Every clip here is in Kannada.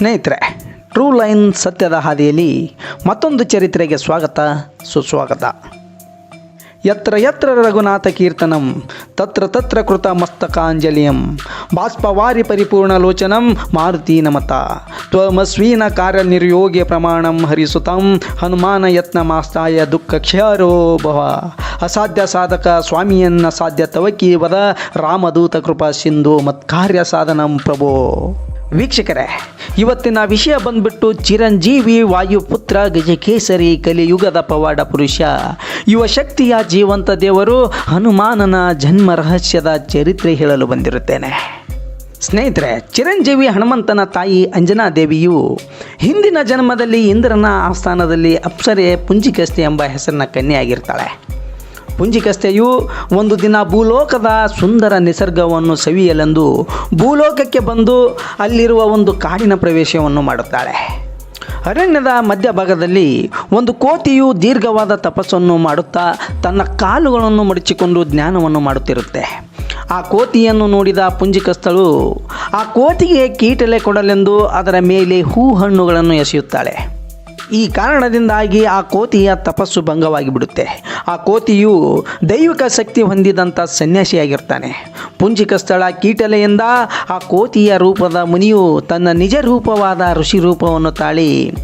ಸ್ನೇಹಿತರೆ ಟ್ರೂ ಲೈನ್ ಸತ್ಯದ ಹಾದಿಯಲ್ಲಿ ಮತ್ತೊಂದು ಚರಿತ್ರೆಗೆ ಸ್ವಾಗತ, ಸುಸ್ವಾಗತ. ಯತ್ರ ಯತ್ರ ರಘುನಾಥ ಕೀರ್ತನಂ, ತತ್ರ ತತ್ರ ಕೃತ ಮಸ್ತಕಾಂಜಲಿಯಂ, ಬಾಷ್ಪವಾರಿ ಪರಿಪೂರ್ಣ ಲೋಚನಂ, ಮಾರುತಿ ನಮತ. ತ್ವಮಸ್ವೀನ ಕಾರ್ಯ ನಿರ್ಯೋಗ್ಯ ಪ್ರಮಾಣಂ ಹರಿಸುತಂ, ಹನುಮಾನ ಯತ್ನ ಮಾಸ್ತಾಯ ದುಃಖ ಕ್ಷರೋ ಭವ ಅಸಾಧ್ಯ ಸಾಧಕ ಸ್ವಾಮಿಯನ್ನ ಸಾಧ್ಯ ತವಕೀವದ, ರಾಮದೂತ ಕೃಪಾ ಸಿಂಧು ಮತ್ಕಾರ್ಯ ಸಾಧನಂ ಪ್ರಭೋ. ವೀಕ್ಷಕರೇ, ಇವತ್ತಿನ ವಿಷಯ ಬಂದ್ಬಿಟ್ಟು ಚಿರಂಜೀವಿ ವಾಯುಪುತ್ರ ಗಜಕೇಸರಿ ಕಲಿಯುಗದ ಪವಾಡ ಪುರುಷ. ಯುವ ಶಕ್ತಿಯ ಜೀವಂತ ದೇವರು ಹನುಮಾನನ ಜನ್ಮ ರಹಸ್ಯದ ಚರಿತ್ರೆ ಹೇಳಲು ಬಂದಿರುತ್ತೇನೆ. ಸ್ನೇಹಿತರೆ, ಚಿರಂಜೀವಿ ಹನುಮಂತನ ತಾಯಿ ಅಂಜನಾದೇವಿಯು ಹಿಂದಿನ ಜನ್ಮದಲ್ಲಿ ಇಂದ್ರನ ಆಸ್ಥಾನದಲ್ಲಿ ಅಪ್ಸರೆ ಪುಂಜಿಕಸ್ತಿ ಎಂಬ ಹೆಸರಿನ ಕನ್ಯೆಯಾಗಿರ್ತಾಳೆ. ಪುಂಜಿಕಸ್ತೆಯು ಒಂದು ದಿನ ಭೂಲೋಕದ ಸುಂದರ ನಿಸರ್ಗವನ್ನು ಸವಿಯಲೆಂದು ಭೂಲೋಕಕ್ಕೆ ಬಂದು ಅಲ್ಲಿರುವ ಒಂದು ಕಾಡಿನ ಪ್ರವೇಶವನ್ನು ಮಾಡುತ್ತಾಳೆ. ಅರಣ್ಯದ ಮಧ್ಯಭಾಗದಲ್ಲಿ ಒಂದು ಕೋತಿಯು ದೀರ್ಘವಾದ ತಪಸ್ಸನ್ನು ಮಾಡುತ್ತಾ ತನ್ನ ಕಾಲುಗಳನ್ನು ಮಡಚಿಕೊಂಡು ಜ್ಞಾನವನ್ನು ಮಾಡುತ್ತಿರುತ್ತೆ. ಆ ಕೋತಿಯನ್ನು ನೋಡಿದ ಪುಂಜಿಕಸ್ಥಳು, ಆ ಕೋತಿಗೆ ಕೀಟಲೆ ಕೊಡಲೆಂದು ಅದರ ಮೇಲೆ ಹೂ ಹಣ್ಣುಗಳನ್ನು ಎಸೆಯುತ್ತಾಳೆ. ಈ ಕಾರಣದಿಂದಾಗಿ ಆ ಕೋತಿಯ ತಪಸ್ಸು ಭಂಗವಾಗಿ ಬಿಡುತ್ತೆ. ಆ ಕೋತಿಯು ದೈವಿಕ ಶಕ್ತಿ ಹೊಂದಿದಂಥ ಸನ್ಯಾಸಿಯಾಗಿರ್ತಾನೆ. ಪುಂಜಿಕ ಸ್ಥಳ ಕೀಟಲೆಯಿಂದ ಆ ಕೋತಿಯ ರೂಪದ ಮುನಿಯು ತನ್ನ ನಿಜ ರೂಪವಾದ ಋಷಿ ರೂಪವನ್ನು ತಾಳಿ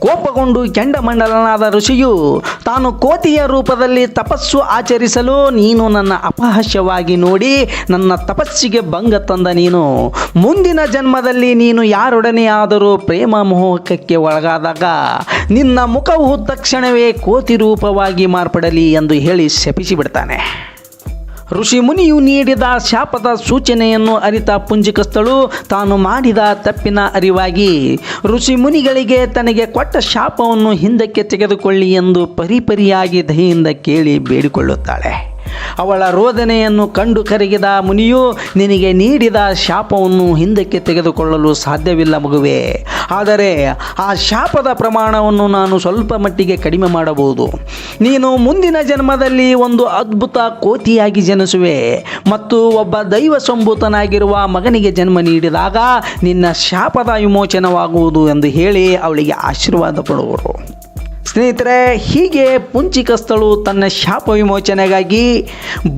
ಕೋಪಗೊಂಡು ಕೆಂಡಮಂಡಲನಾದ ಋಷಿಯು ತಾನು ಕೋತಿಯ ರೂಪದಲ್ಲಿ ತಪಸ್ಸು ಆಚರಿಸಲು ನೀನು ನನ್ನ ಅಪಹಾಸ್ಯವಾಗಿ ನೋಡಿ ನನ್ನ ತಪಸ್ಸಿಗೆ ಭಂಗ ತಂದ ನೀನು. ಮುಂದಿನ ಜನ್ಮದಲ್ಲಿ ನೀನು ಯಾರೊಡನೆ ಆದರೂ ಪ್ರೇಮ ಮೋಹಕಕ್ಕೆ ಒಳಗಾದಾಗ ನಿನ್ನ ಮುಖವು ತಕ್ಷಣವೇ ಕೋತಿ ರೂಪವಾಗಿ ಮಾರ್ಪಡಲಿ ಎಂದು ಹೇಳಿ ಶಪಿಸಿ ಬಿಡ್ತಾನೆ ಋಷಿ ಮುನಿಯು ನೀಡಿದ ಶಾಪದ ಸೂಚನೆಯನ್ನು ಅರಿತ ಪುಂಜಿಕಸ್ಥಳು ತಾನು ಮಾಡಿದ ತಪ್ಪಿನ ಅರಿವಾಗಿ ಋಷಿ ಮುನಿಗಳಿಗೆ ತನಗೆ ಕೊಟ್ಟ ಶಾಪವನ್ನು ಹಿಂದಕ್ಕೆ ತೆಗೆದುಕೊಳ್ಳಿ ಎಂದು ಪರಿಪರಿಯಾಗಿ ದಹಿಯಿಂದ ಕೇಳಿ ಬೇಡಿಕೊಳ್ಳುತ್ತಾಳೆ. ಅವಳ ರೋದನೆಯನ್ನು ಕಂಡು ಕರಗಿದ ಮುನಿಯು ನಿನಗೆ ನೀಡಿದ ಶಾಪವನ್ನು ಹಿಂದಕ್ಕೆ ತೆಗೆದುಕೊಳ್ಳಲು ಸಾಧ್ಯವಿಲ್ಲ ಮಗುವೆ. ಆದರೆ ಆ ಶಾಪದ ಪ್ರಮಾಣವನ್ನು ನಾನು ಸ್ವಲ್ಪ ಮಟ್ಟಿಗೆ ಕಡಿಮೆ ಮಾಡಬಹುದು. ನೀನು ಮುಂದಿನ ಜನ್ಮದಲ್ಲಿ ಒಂದು ಅದ್ಭುತ ಕೋತಿಯಾಗಿ ಜನಿಸುವೆ ಮತ್ತು ಒಬ್ಬ ದೈವ ಸಂಭೂತನಾಗಿರುವ ಮಗನಿಗೆ ಜನ್ಮ ನೀಡಿದಾಗ ನಿನ್ನ ಶಾಪದ ವಿಮೋಚನವಾಗುವುದು ಎಂದು ಹೇಳಿ ಅವಳಿಗೆ ಆಶೀರ್ವಾದ ಪಡುವರು ಸ್ನೇಹಿತರೆ ಹೀಗೆ ಪುಂಚಿಕಸ್ಥಳು ತನ್ನ ಶಾಪ ವಿಮೋಚನೆಗಾಗಿ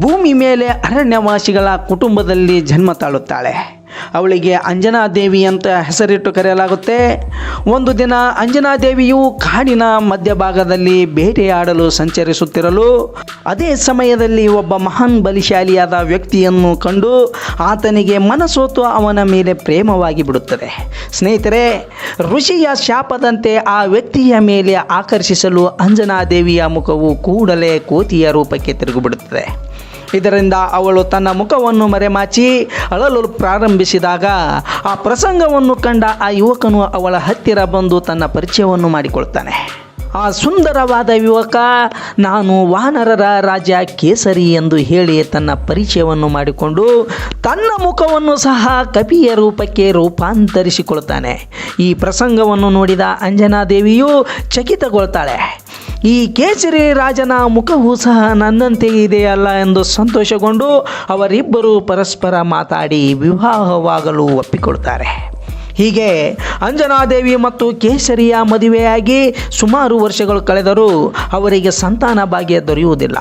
ಭೂಮಿ ಮೇಲೆ ಅರಣ್ಯವಾಸಿಗಳ ಕುಟುಂಬದಲ್ಲಿ ಜನ್ಮ ತಾಳುತ್ತಾಳೆ. ಅವಳಿಗೆ ಅಂಜನಾದೇವಿ ಅಂತ ಹೆಸರಿಟ್ಟು ಕರೆಯಲಾಗುತ್ತೆ. ಒಂದು ದಿನ ಅಂಜನಾದೇವಿಯು ಕಾಡಿನ ಮಧ್ಯಭಾಗದಲ್ಲಿ ಬೇಟೆಯಾಡಲು ಸಂಚರಿಸುತ್ತಿರಲು, ಅದೇ ಸಮಯದಲ್ಲಿ ಒಬ್ಬ ಮಹಾನ್ ಬಲಿಶಾಲಿಯಾದ ವ್ಯಕ್ತಿಯನ್ನು ಕಂಡು ಆತನಿಗೆ ಮನಸೋತು ಅವನ ಮೇಲೆ ಪ್ರೇಮವಾಗಿ ಬಿಡುತ್ತದೆ. ಸ್ನೇಹಿತರೆ, ಋಷಿಯ ಶಾಪದಂತೆ ಆ ವ್ಯಕ್ತಿಯ ಮೇಲೆ ಆಕರ್ಷಿಸಲು ಅಂಜನಾದೇವಿಯ ಮುಖವು ಕೂಡಲೇ ಕೋತಿಯ ರೂಪಕ್ಕೆ ತಿರುಗಿಬಿಡುತ್ತದೆ. ಇದರಿಂದ ಅವಳು ತನ್ನ ಮುಖವನ್ನು ಮರೆಮಾಚಿ ಅಳಲು ಪ್ರಾರಂಭಿಸಿದಾಗ ಆ ಪ್ರಸಂಗವನ್ನು ಕಂಡ ಆ ಯುವಕನು ಅವಳ ಹತ್ತಿರ ಬಂದು ತನ್ನ ಪರಿಚಯವನ್ನು ಮಾಡಿಕೊಳ್ತಾನೆ. ಆ ಸುಂದರವಾದ ಯುವಕ, ನಾನು ವಾನರರ ರಾಜ ಕೇಸರಿ ಎಂದು ಹೇಳಿ ತನ್ನ ಪರಿಚಯವನ್ನು ಮಾಡಿಕೊಂಡು ತನ್ನ ಮುಖವನ್ನು ಸಹ ಕಪಿಯ ರೂಪಕ್ಕೆ ರೂಪಾಂತರಿಸಿಕೊಳ್ತಾನೆ. ಈ ಪ್ರಸಂಗವನ್ನು ನೋಡಿದ ಅಂಜನಾದೇವಿಯು ಚಕಿತಗೊಳ್ತಾಳೆ. ಈ ಕೇಸರಿ ರಾಜನ ಮುಖವೂ ಸಹ ನನ್ನಂತೆ ಇದೆಯಲ್ಲ ಎಂದು ಸಂತೋಷಗೊಂಡು ಅವರಿಬ್ಬರು ಪರಸ್ಪರ ಮಾತಾಡಿ ವಿವಾಹವಾಗಲು ಒಪ್ಪಿಕೊಳ್ತಾರೆ. ಹೀಗೆ ಅಂಜನಾದೇವಿ ಮತ್ತು ಕೇಸರಿಯ ಮದುವೆಯಾಗಿ ಸುಮಾರು ವರ್ಷಗಳು ಕಳೆದರೂ ಅವರಿಗೆ ಸಂತಾನ ಭಾಗ್ಯ ದೊರೆಯುವುದಿಲ್ಲ.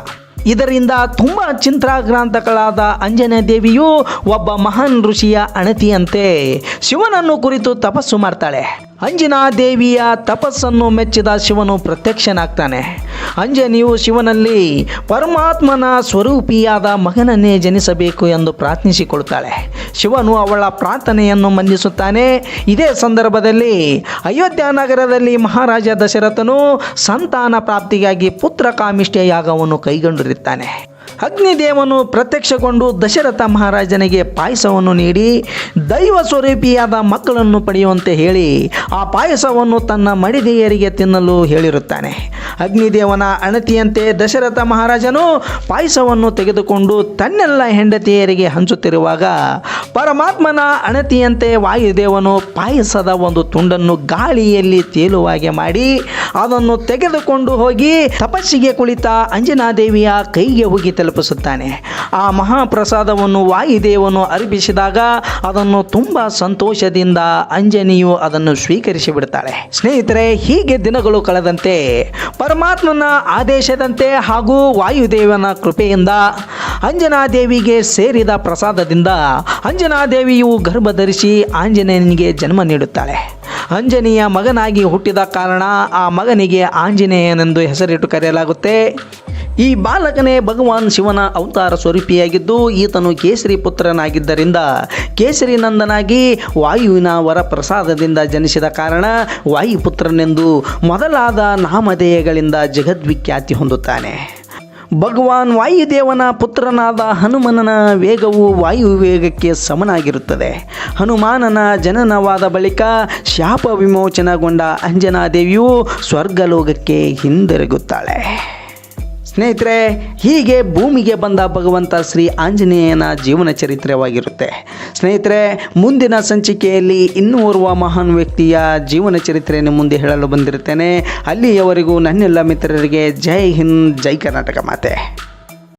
ಇದರಿಂದ ತುಂಬ ಚಿಂತಾಕ್ರಾಂತಗಳಾದ ಅಂಜನ ದೇವಿಯು ಒಬ್ಬ ಮಹಾನ್ ಋಷಿಯ ಅಣತಿಯಂತೆ ಶಿವನನ್ನು ಕುರಿತು ತಪಸ್ಸು ಮಾಡ್ತಾಳೆ. ಅಂಜನಾ ದೇವಿಯ ತಪಸ್ಸನ್ನು ಮೆಚ್ಚಿದ ಶಿವನು ಪ್ರತ್ಯಕ್ಷನಾಗ್ತಾನೆ. ಅಂಜನಿಯು ಶಿವನಲ್ಲಿ ಪರಮಾತ್ಮನ ಸ್ವರೂಪಿಯಾದ ಮಗನನ್ನೇ ಜನಿಸಬೇಕು ಎಂದು ಪ್ರಾರ್ಥಿಸಿಕೊಳ್ತಾಳೆ. ಶಿವನು ಅವಳ ಪ್ರಾರ್ಥನೆಯನ್ನು ಮನ್ನಿಸುತ್ತಾನೆ ಇದೇ ಸಂದರ್ಭದಲ್ಲಿ ಅಯೋಧ್ಯ ನಗರದಲ್ಲಿ ಮಹಾರಾಜ ದಶರಥನು ಸಂತಾನ ಪ್ರಾಪ್ತಿಗಾಗಿ ಪುತ್ರ ಕಾಮಿಷ್ಠ ಯಾಗವನ್ನು ಕೈಗೊಂಡಿರುತ್ತಾನೆ. ಅಗ್ನಿದೇವನು ಪ್ರತ್ಯಕ್ಷಗೊಂಡು ದಶರಥ ಮಹಾರಾಜನಿಗೆ ಪಾಯಸವನ್ನು ನೀಡಿ ದೈವ ಸ್ವರೂಪಿಯಾದ ಮಕ್ಕಳನ್ನು ಪಡೆಯುವಂತೆ ಹೇಳಿ ಆ ಪಾಯಸವನ್ನು ತನ್ನ ಮಡಿದೆಯರಿಗೆ ತಿನ್ನಲು ಹೇಳಿರುತ್ತಾನೆ. ಅಗ್ನಿದೇವನ ಅಣತಿಯಂತೆ ದಶರಥ ಮಹಾರಾಜನು ಪಾಯಸವನ್ನು ತೆಗೆದುಕೊಂಡು ತನ್ನೆಲ್ಲ ಹೆಂಡತಿಯರಿಗೆ ಹಂಚುತ್ತಿರುವಾಗ ಪರಮಾತ್ಮನ ಅಣತಿಯಂತೆ ವಾಯುದೇವನು ಪಾಯಸದ ಒಂದು ತುಂಡನ್ನು ಗಾಳಿಯಲ್ಲಿ ತೇಲುವಾಗೆ ಮಾಡಿ ಅದನ್ನು ತೆಗೆದುಕೊಂಡು ಹೋಗಿ ತಪಸ್ಸಿಗೆ ಕುಳಿತ ಅಂಜನಾದೇವಿಯ ಕೈಗೆ ಹೋಗಿ ತಲುಪಿಸುತ್ತಾನೆ. ಆ ಮಹಾಪ್ರಸಾದವನ್ನು ವಾಯುದೇವನು ಅರ್ಪಿಸಿದಾಗ ಅದನ್ನು ತುಂಬ ಸಂತೋಷದಿಂದ ಅಂಜನಿಯು ಅದನ್ನು ಸ್ವೀಕರಿಸಿ ಬಿಡುತ್ತಾಳೆ ಸ್ನೇಹಿತರೆ, ಹೀಗೆ ದಿನಗಳು ಕಳೆದಂತೆ ಪರಮಾತ್ಮನ ಆದೇಶದಂತೆ ಹಾಗೂ ವಾಯುದೇವನ ಕೃಪೆಯಿಂದ ಅಂಜನಾದೇವಿಗೆ ಸೇರಿದ ಪ್ರಸಾದದಿಂದ ಅಂಜನಾದೇವಿಯು ಗರ್ಭಧರಿಸಿ ಆಂಜನೇಯನಿಗೆ ಜನ್ಮ ನೀಡುತ್ತಾಳೆ. ಅಂಜನಿಯ ಮಗನಾಗಿ ಹುಟ್ಟಿದ ಕಾರಣ ಆ ಮಗನಿಗೆ ಆಂಜನೇಯನೆಂದು ಹೆಸರಿಟ್ಟು ಕರೆಯಲಾಗುತ್ತೆ. ಈ ಬಾಲಕನೇ ಭಗವಾನ್ ಶಿವನ ಅವತಾರ ಸ್ವರೂಪಿಯಾಗಿದ್ದು, ಈತನು ಕೇಸರಿ ಪುತ್ರನಾಗಿದ್ದರಿಂದ, ಕೇಸರಿ ನಂದನಾಗಿ ವಾಯುವಿನ ವರ ಪ್ರಸಾದದಿಂದ ಜನಿಸಿದ ಕಾರಣ ವಾಯುಪುತ್ರನೆಂದು ಮೊದಲಾದ ನಾಮಧೇಯಗಳಿಂದ ಜಗದ್ವಿಖ್ಯಾತಿ ಹೊಂದುತ್ತಾನೆ. ಭಗವಾನ್ ವಾಯುದೇವನ ಪುತ್ರನಾದ ಹನುಮನನ ವೇಗವು ವಾಯು ವೇಗಕ್ಕೆ ಸಮನಾಗಿರುತ್ತದೆ. ಹನುಮಾನನ ಜನನವಾದ ಬಳಿಕ ಶಾಪ ವಿಮೋಚನಗೊಂಡ ಅಂಜನಾದೇವಿಯು ಸ್ವರ್ಗಲೋಕಕ್ಕೆ ಹಿಂದಿರುಗುತ್ತಾಳೆ. ಸ್ನೇಹಿತರೆ, ಹೀಗೆ ಭೂಮಿಗೆ ಬಂದ ಭಗವಂತ ಶ್ರೀ ಆಂಜನೇಯನ ಜೀವನ ಚರಿತ್ರೆವಾಗಿರುತ್ತೆ ಸ್ನೇಹಿತರೆ, ಮುಂದಿನ ಸಂಚಿಕೆಯಲ್ಲಿ ಇನ್ನೂ ಓರ್ವ ಮಹಾನ್ ವ್ಯಕ್ತಿಯ ಜೀವನ ಚರಿತ್ರೆಯನ್ನು ಮುಂದೆ ಹೇಳಲು ಬಂದಿರುತ್ತೇನೆ. ಅಲ್ಲಿಯವರೆಗೂ ನನ್ನೆಲ್ಲ ಮಿತ್ರರಿಗೆ ಜೈ ಹಿಂದ್, ಜೈ ಕರ್ನಾಟಕ ಮಾತೆ.